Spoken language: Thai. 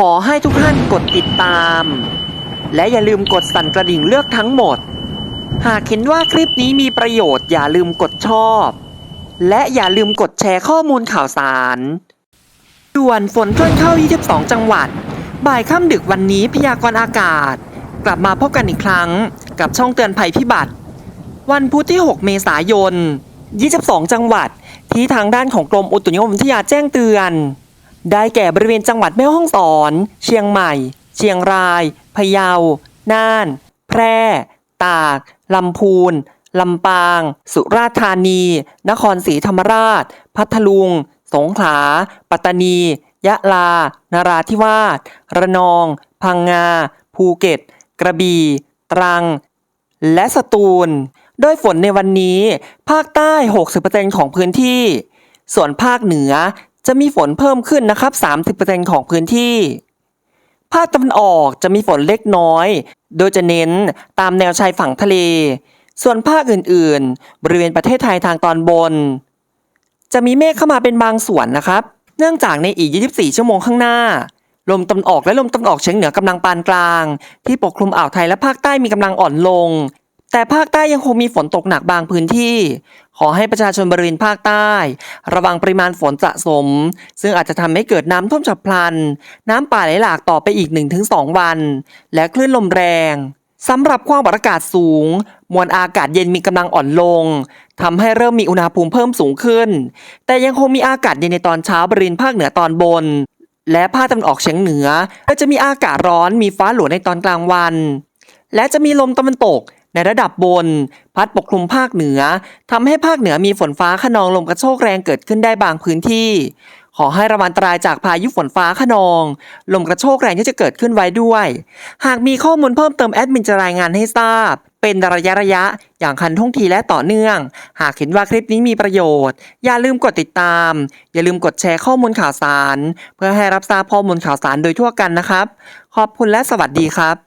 ขอให้ทุกท่านกดติดตาม และอย่าลืมกดสั่นกระดิ่งเลือกทั้งหมด หากเห็นว่าคลิปนี้มีประโยชน์อย่าลืมกดชอบ และอย่าลืมกดแชร์ข้อมูลข่าวสารด่วนฝนเคลื่อนเข้า 22 จังหวัด บ่ายค่ำดึกวันนี้พยากรณ์อากาศ กลับมาพบกันอีกครั้งกับช่องเตือนภัยพิบัติ วันพุธที่ 6 เมษายน 22 จังหวัด ที่ทางด้านของกรมอุตุนิยมวิทยาแจ้งเตือน ได้แก่บริเวณจังหวัดแม่ฮ่องสอน เชียงใหม่ เชียงราย พะเยา น่าน แพร่ ตาก ลำพูน ลำปาง สุราษฎร์ธานี นครศรีธรรมราช พัทลุง สงขลา ปัตตานี ยะลานราธิวาส ระนอง พังงา ภูเก็ต กระบี่ ตรัง และสตูล โดยฝนในวันนี้ ภาคใต้ 60%ของพื้นที่ ส่วนภาคเหนือ จะมีฝนเพิ่มขึ้นนะครับ 30%ของพื้นที่ ภาคตะวันออกจะมีฝนเล็กน้อย โดยจะเน้นตามแนวชายฝั่งทะเล ส่วนภาคอื่นๆ บริเวณประเทศไทยทางตอนบน จะมีเมฆเข้ามาเป็นบางส่วนนะครับ เนื่องจากในอีก 24 ชั่วโมงข้างหน้า ลมตะวันออกและลมตะวันออกเฉียงเหนือกำลังปานกลาง ที่ปกคลุมอ่าวไทยและภาคใต้มีกำลังอ่อนลง แต่ภาคใต้ยังคงมีฝนตกหนักบางพื้นที่ ขอให้ประชาชนบริเวณภาคใต้ ระวังปริมาณฝนสะสม ซึ่งอาจจะทำให้เกิดน้ำท่วมฉับพลัน น้ำป่าไหลหลากต่อไปอีก 1-2 วัน และคลื่นลมแรงสำหรับความกดอากาศสูง มวลอากาศเย็นมีกำลังอ่อนลงทำให้เริ่มมีอุณหภูมิเพิ่มสูงขึ้น แต่ยังคงมีอากาศเย็นในตอนเช้าบริเวณภาคเหนือตอนบน และภาคตะวันออกเฉียงเหนือ ก็จะมีอากาศร้อนมีฟ้าหลวในตอนกลางวัน และจะมีลมตะวันตก ในระดับบน พัดปกคลุมภาคเหนือทำให้ภาคเหนือมีฝนฟ้าขนองลมกระโชกแรงเกิดขึ้นได้บางพื้นที่ ขอให้ระวังอันตรายจากพายุฝนฟ้าขนอง ลมกระโชกแรงที่จะเกิดขึ้นไว้ด้วย หากมีข้อมูลเพิ่มเติมแอดมินจะรายงานให้ทราบ เป็นระยะระยะ อย่างคันท่งทีและต่อเนื่อง หากเห็นว่าคลิปนี้มีประโยชน์ อย่าลืมกดติดตาม อย่าลืมกดแชร์ข้อมูลข่าวสาร เพื่อให้รับทราบข้อมูลข่าวสารโดยทั่วกันนะครับ ขอบคุณและสวัสดีครับ